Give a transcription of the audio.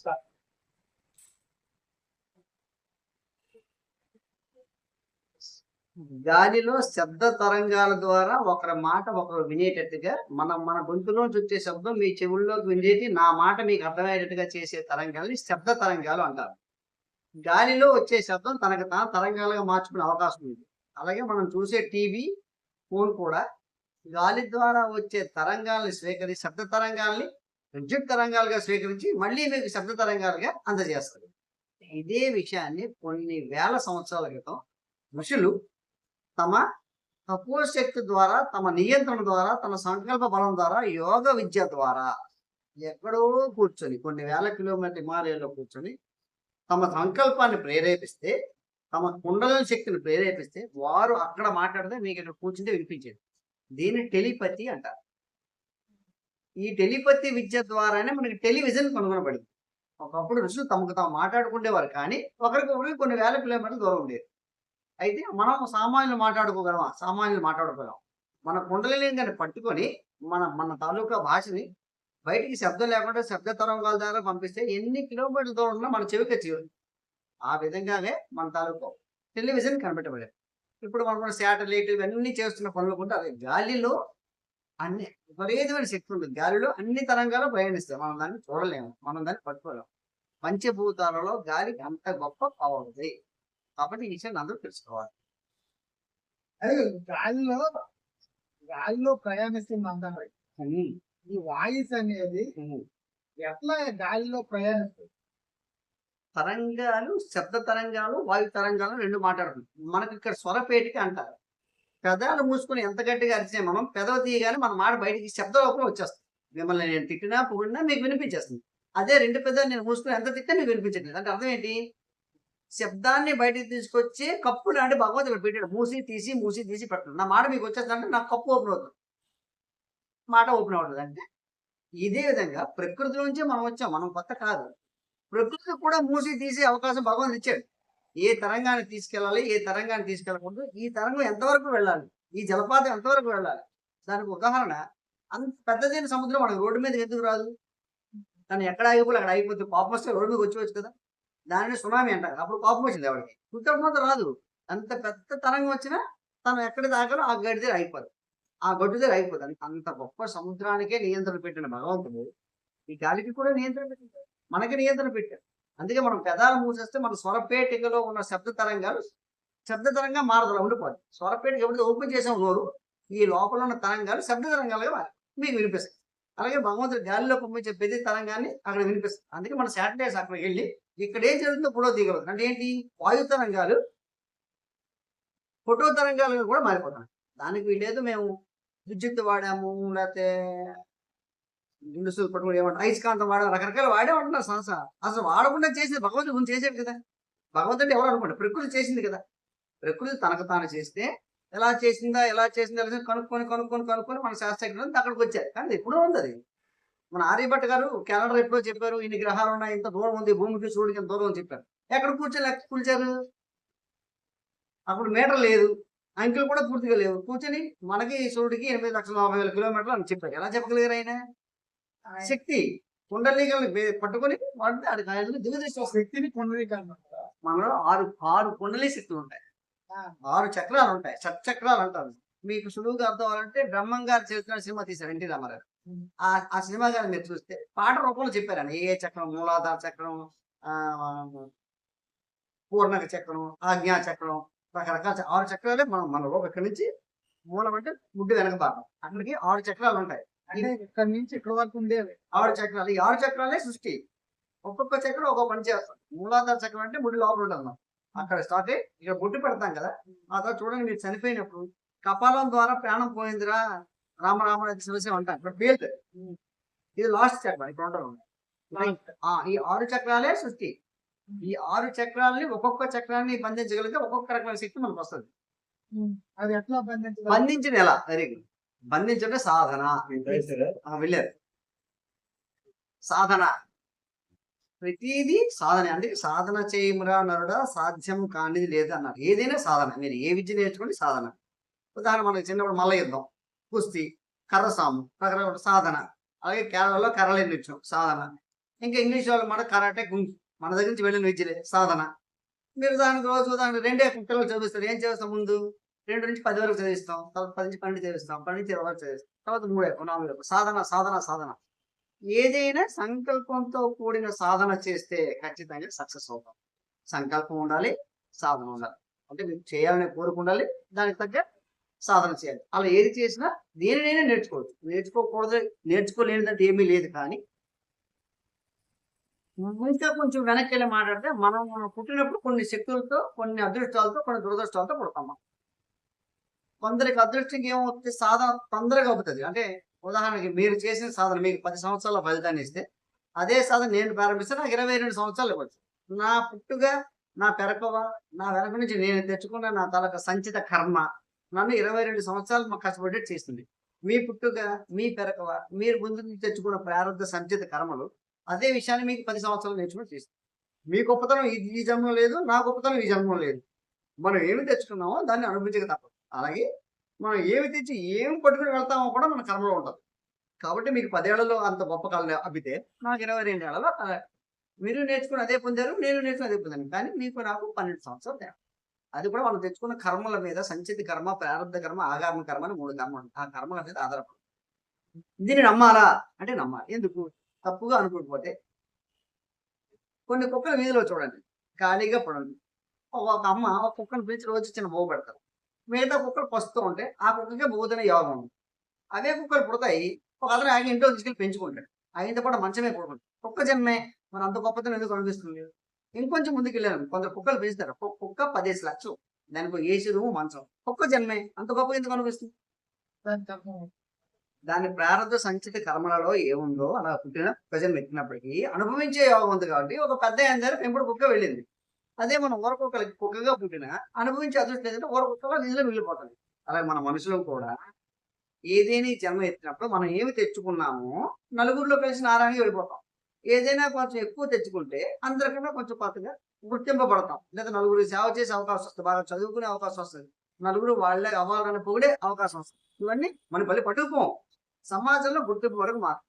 Start గాలిలో శబ్ద తరంగాల ద్వారా ఒకరి మాట ఒకరు వినేటట్టుగా మనం మన గొంతులోంచి వచ్చే శబ్దం మీ చెవుల్లోకి వినేది నా మాట మీకు అర్థమయ్యేటట్టుగా చేసే తరంగాల్ని శబ్ద తరంగాలు అంటారు. గాలిలో వచ్చే శబ్దం తనకు తాను తరంగాలుగా మార్చుకునే అవకాశం ఉంది. అలాగే మనం చూసే టీవీ ఫోన్ కూడా గాలి ద్వారా వచ్చే తరంగాల్ని స్వీకరి శబ్ద తరంగాల్ని విద్యుత్ తరంగాలుగా స్వీకరించి మళ్ళీ మీకు శబ్ద తరంగాలుగా అందజేస్తారు. ఇదే విషయాన్ని కొన్ని వేల సంవత్సరాల క్రితం ఋషులు తమ తపోశక్తి ద్వారా తమ నియంత్రణ ద్వారా తమ సంకల్ప బలం ద్వారా యోగ విద్య ద్వారా ఎక్కడో కూర్చొని కొన్ని వేల కిలోమీటర్ హిమాలయాల్లో కూర్చొని తమ సంకల్పాన్ని ప్రేరేపిస్తే తమ కుండలని శక్తిని ప్రేరేపిస్తే వారు అక్కడ మాట్లాడితే మీకు ఇక్కడ కూర్చుంటే వినిపించేది. దీన్ని టెలిపతి అంటారు. ఈ టెలిపతి విద్య ద్వారానే మనకి టెలివిజన్ కనుగొనబడింది. ఒకప్పుడు ఋషులు తమకు తాము మాట్లాడుకునేవారు కానీ ఒకరికొకరికి కొన్ని వేల కిలోమీటర్ల దూరం ఉండేది. అయితే మనం సామాన్యులు మాట్లాడుకోగలమా? సామాన్యులు మాట్లాడుకోగలం మన కుండలింగాన్ని పట్టుకొని మన మన తాలూకా భాషని బయటికి శబ్దం లేకుండా శబ్ద తరంగాల ద్వారా పంపిస్తే ఎన్ని కిలోమీటర్ల దూరం ఉన్నా మన చెవికి చెవి ఆ విధంగానే మన తాలూకా టెలివిజన్ కనిపెట్టబడేది. ఇప్పుడు మనం శాటిలైట్ ఇవన్నీ చేస్తున్న పనులు కూడా అదే. గాలిలో అన్ని విపరీతమైన శక్తి ఉంటుంది. గాలిలో అన్ని తరంగాలు ప్రయాణిస్తాయి. మనం దాన్ని చూడలేము. మనం దాన్ని పట్టుకోలేము. పంచభూతాలలో గాలికి అంత గొప్ప పవర్ ఉంది. కాబట్టి ఈ విషయాన్ని అందరూ తెలుసుకోవాలి. అదే గాలిలో గాలిలో ప్రయాణిస్తుంది అంటారు ఈ వాయిస్ అనేది ఎట్లా గాలిలో ప్రయాణిస్తుంది? తరంగాలు శబ్ద తరంగాలు వాయు తరంగాలు రెండు మాట్లాడుతుంది మనకి ఇక్కడ స్వరపేటిక అంటారు. పెదాలు మూసుకొని ఎంత గట్టిగా అరిచినా మనం పెదవ తీయగానే మన మాట బయటికి శబ్ద వచ్చేస్తుంది. మిమ్మల్ని నేను తిట్టినా పొగిడినా మీకు వినిపించేస్తుంది. అదే రెండు పెద్దలు నేను మూసుకొని ఎంత తిట్టినా మీకు వినిపించట్లేదు. అంటే అర్థం ఏంటి? శబ్దాన్ని బయటికి తీసుకొచ్చి కప్పు లాంటి భగవంతుడు ఇక్కడ పెట్టాడు. మూసి తీసి మూసి తీసి పెట్టాడు నా మాట మీకు వచ్చేస్తుందంటే అంటే కప్పు ఓపెన్ అవుతుంది. మాట ఓపెన్ అవుతుంది అంటే ఇదే విధంగా ప్రకృతి నుంచి మనం వచ్చాం. మనం కొత్త కాదు. ప్రకృతి కూడా మూసి తీసే అవకాశం భగవంతుడు ఇచ్చాడు. ఏ తరంగాన్ని తీసుకెళ్ళాలి ఏ తరంగాన్ని తీసుకెళ్ళకూడదు. ఈ తరంగం ఎంతవరకు వెళ్ళాలి? ఈ జలపాతం ఎంతవరకు వెళ్ళాలి? దానికి ఉదాహరణ అంత పెద్దదైన సముద్రం మనకు రోడ్డు మీద ఎందుకు రాదు? తను ఎక్కడ ఆగిపోయి అక్కడ ఆగిపోతే కోపం వస్తే రోడ్డు మీద వచ్చి కదా. దానిని సునామీ అంటారు. అప్పుడు కోపం వచ్చింది ఎవరికి? ఉత్తర రాదు. అంత పెద్ద తరంగం వచ్చినా తను ఎక్కడ దాకాలో ఆ గడ్డి దగ్గర అయిపోదు ఆ గడ్డు దగ్గర అయిపోదు అంత- అంత గొప్ప సముద్రానికే నియంత్రణ పెట్టిన భగవంతుడు. ఈ గాలికి కూడా నియంత్రణ పెట్టింది మనకి నియంత్రణ పెట్టాడు. అందుకే మనం పెదాలు మూసేస్తే మన స్వరపేటికలో ఉన్న శబ్ద తరంగాలు శబ్ద తరంగా మారదల అలా ఉండిపోదు. స్వరపేటిక ఎప్పుడైతే ఓపెన్ చేసాం నోరు ఈ లోపల ఉన్న తరంగాలు శబ్ద తరంగాలుగా మారి- మీకు వినిపిస్తాయి. అలాగే భగవంతుడు గాలిలో పంపించే ప్రతి తరంగాన్ని అక్కడ వినిపిస్తుంది అందుకే మన శాటిలైట్స్ అక్కడికి వెళ్ళి ఇక్కడ ఏం జరుగుతుందో ఫోటో తీయగలుగుతుంది అంటే ఏంటి? వాయు తరంగాలు ఫోటో తరంగాలుగా కూడా మారిపోతున్నాయి. దానికి వీళ్ళేదో మేము విద్యుత్ వాడాము లేకపోతే దినుసులు పట్టుకుని ఏమంటారు? ఐస్కాంతం వాడాము రకరకాల వాడే ఉంటున్నారు సంస్థ. అసలు వాడకుండా చేసింది భగవంతుడు ముందు చేసేది కదా. భగవంతుడు ఎవరు అనుకుంటారు? ప్రకృతి చేసింది కదా. ప్రకృతి తనకు తాను చేస్తే ఎలా చేసిందా ఎలా చేసిందా ఎలా కనుక్కొని కనుక్కొని కనుక్కొని మన శాస్త్రజ్ఞులు అక్కడికి వచ్చారు. కానీ ఎప్పుడూ ఉంది అది. మన ఆర్యభట్ గారు క్యాలెండర్ ఎప్పుడో చెప్పారు ఇన్ని గ్రహాలు ఉన్నాయి ఇంత దూరం ఉంది భూమికి సూర్యుడికి ఇంత దూరం అని చెప్పారు. ఎక్కడ కూర్చొని లెక్క అప్పుడు మీటర్ లేదు అంకెలు కూడా పూర్తిగా లేవు. కూర్చొని మనకి సూర్యుడికి ఎనిమిది లక్షల నలభై వేల కిలోమీటర్లు అని చెప్పారు. ఎలా చెప్పగలిగారు ఆయన? శక్తి కుండలీగల్ని పట్టుకొని వాడితే ఆడికి ఆయన దిగదృష్టి వస్తుంది శక్తిని పునరీకరణ మనలో ఆరు ఆరు కుండలి శక్తులు ఉంటాయి. ఆరు చక్రాలు ఉంటాయి. షట్చక్రాలు అంటారు. మీకు సులువుగా అర్థం అవ్వాలంటే బ్రహ్మం గారు చరిత్ర సినిమా తీశారు ఎన్టీ రామారావు. ఆ ఆ సినిమా గారు మీరు చూస్తే పాట రూపంలో చెప్పారండి. ఏ ఏ చక్రం మూలాధార చక్రం ఆ పూర్ణక చక్రం ఆజ్ఞా చక్రం రకరకాల ఆరు చక్రాలే మనం మన లోపల ఇక్కడి నుంచి మూలం అంటే ముడ్డు వెనక భాగం. అక్కడికి ఆరు చక్రాలు ఉంటాయి. అంటే ఇక్కడ నుంచి ఇక్కడ వరకు ఉండేది ఆరు చక్రాలు. ఈ ఆరు చక్రాలే సృష్టి. ఒక్కొక్క చక్రం ఒక్కొక్క పని చేస్తాం. మూలాధార చక్రం అంటే ముడి లోపల ఉంటుంది. అక్కడ స్టార్ట్ అయ్యి ఇక్కడ బొట్టు పెడతాం కదా. ఆ తర్వాత చూడండి మీరు చనిపోయినప్పుడు కపాలం ద్వారా ప్రాణం పోయిందిరా. రామరామ శివశివ అంటాం ఇక్కడ పేరు ఇది లాస్ట్ చక్రం. ఇక్కడ ఉంటాం ఈ ఆరు చక్రాలే సృష్టి. ఈ ఆరు చక్రాలని ఒక్కొక్క చక్రాన్ని బంధించగలిగితే ఒక్కొక్క రకమైన శక్తి మనకు వస్తుంది. అది ఎట్లా బంధించాలి బంధించిన ఎలా? వెరీ గుడ్ బంధించే సాధన వెళ్ళారు సాధన ప్రతిదీ సాధన అంటే సాధన చేయమురా నరుడా సాధ్యం కానిది లేదు అన్నారు ఏదైనా సాధన మీరు ఏ విద్య నేర్చుకోండి సాధన ఉదాహరణ మనకి చిన్నప్పుడు మల్ల యుద్ధం కుస్తీ కర్ర సాము రకరకాల సాధన అలాగే కేరళలో కర్రలు ఎన్నించాం సాధన ఇంకా ఇంగ్లీష్ వాళ్ళు మన కరాటే గుంజు మన దగ్గర నుంచి వెళ్ళిన విద్యలే సాధన మీరు దానికి రోజు దానికి రెండే పిల్లలు చదివిస్తారు ఏం చేస్తాం ముందు రెండు నుంచి పది వరకు చదివిస్తాం తర్వాత పది నుంచి పన్నెండు చదివిస్తాం పన్నెండు నుంచి ఇరవై వరకు చదివిస్తాం తర్వాత మూడు ఎక్కువ నాలుగు ఎక్కువ సాధన సాధన సాధన. ఏదైనా సంకల్పంతో కూడిన సాధన చేస్తే ఖచ్చితంగా సక్సెస్ అవుతాం. సంకల్పం ఉండాలి సాధన ఉండాలి. అంటే మీకు చేయాలనే కోరిక ఉండాలి దానికి తగ్గ సాధన చేయాలి. అలా ఏది చేసినా దేనినైనా నేర్చుకోవచ్చు. నేర్చుకోకూడదు నేర్చుకోలేనిదంటే ఏమీ లేదు కానీ ఇంకా కొంచెం వెనక్కి వెళ్ళి మాట్లాడితే మనం మనం పుట్టినప్పుడు కొన్ని శక్తులతో కొన్ని అదృష్టాలతో కొన్ని దురదృష్టాలతో పుడతాం మనం. కొందరికి అదృష్టం ఏమవుతుంది? సాధన తొందరగా అవుతుంది. అంటే ఉదాహరణకి మీరు చేసిన సాధన మీకు పది సంవత్సరాల ఫలితాన్ని ఇస్తే అదే సాధన నేను ప్రారంభిస్తే నాకు ఇరవై రెండు సంవత్సరాలు ఇవ్వచ్చు. నా పుట్టుగా నా పెరకవ నా వెనక నుంచి నేను తెచ్చుకున్న నా తలక సంచిత కర్మ నన్ను ఇరవై రెండు సంవత్సరాలు మాకు కష్టపడి చేస్తుంది. మీ పుట్టుగా మీ పెరకవ మీరు ముందు నుంచి తెచ్చుకున్న ప్రారంభ సంచిత కర్మలు అదే విషయాన్ని మీకు పది సంవత్సరాలు నేర్చుకుని చేస్తుంది మీ గొప్పతనం ఈ జన్మం లేదు నా గొప్పతనం ఈ జన్మం లేదు. మనం ఏమి తెచ్చుకున్నామో దాన్ని అనుభవించక తప్పదు. అలాగే మనం ఏమి తెచ్చి ఏం పట్టుకుని వెళ్తామో కూడా మన కర్మలో ఉంటుంది కాబట్టి మీకు పదేళ్ళలో అంత గొప్ప కళ అబ్బితే నాకు ఇరవై రెండు ఏళ్ళలో మీరు నేర్చుకుని అదే పొందారు నేను నేర్చుకుని అదే పొందాను కానీ మీకు నాకు పన్నెండు సంవత్సరాలు తేడా. అది కూడా మనం తెచ్చుకున్న కర్మల మీద సంచిత కర్మ ప్రారంభ కర్మ ఆగామ కర్మ అని మూడు కర్మ ఆ కర్మల మీద ఆధారపడి దీన్ని నమ్మాలా? అంటే నమ్మాలి. ఎందుకు? తప్పుగా అనుకోకపోతే. కొన్ని కుక్కలు వీధిలో చూడండి. ఖాళీగా పడండి ఒక అమ్మ ఒక కుక్కను పిలిచి రోజు చిన్న బోగు పెడతారు. మిగతా కుక్కలు పస్తూ ఉంటే ఆ కుక్కకే బోధన యోగం ఉంది. అవే కుక్కలు పుడతాయి ఒక అతను ఆయన ఇంట్లో తీసుకెళ్ళి పెంచుకుంటాడు. ఆయనతో పాటు మంచమే పడుకుంటాడు కుక్క జన్మే మన అంత గొప్పతనం ఎందుకు అనిపిస్తుంది ఇంకొంచెం ముందుకు వెళ్ళాను కొందరు కుక్కలు పెంచుతారు. కుక్క పదేసి లక్షలు. దానికి ఏసీ రూమ్ మంచం. కుక్క జన్మే అంత గొప్ప ఎందుకు అనిపిస్తుంది దాని ప్రారంభ సంచిత కర్మలలో ఏముందో అలా పుట్టిన ప్రజలు పెట్టినప్పటికీ అనుభవించే యోగం ఉంది కాబట్టి ఒక పెద్ద దగ్గర పెంపుడు కుక్క వెళ్ళింది. అదే మనం ఊర కుక్కగా పుట్టిన అనుభవించే అదృష్టం ఏంటంటే ఊర కుక్కలో నిజంగా వెళ్ళిపోతుంది అలాగే మన మనుషులు కూడా ఏదైనా జన్మ ఎత్తినప్పుడు మనం ఏమి తెచ్చుకున్నామో నలుగురిలో కలిసి నారాయణ వెళ్ళిపోతాం. ఏదైనా కొంచెం ఎక్కువ తెచ్చుకుంటే అందరికన్నా కొంచెం కొత్తగా గుర్తింపబడతాం. లేదా నలుగురు సేవ చేసే అవకాశం వస్తుంది బాగా చదువుకునే అవకాశం వస్తుంది నలుగురు వాళ్ళే అవ్వాలని పొగిడే అవకాశం వస్తుంది. ఇవన్నీ మన పల్లి పట్టుకుపోం. సమాజంలో గుర్తింపు వరకు మాత్రం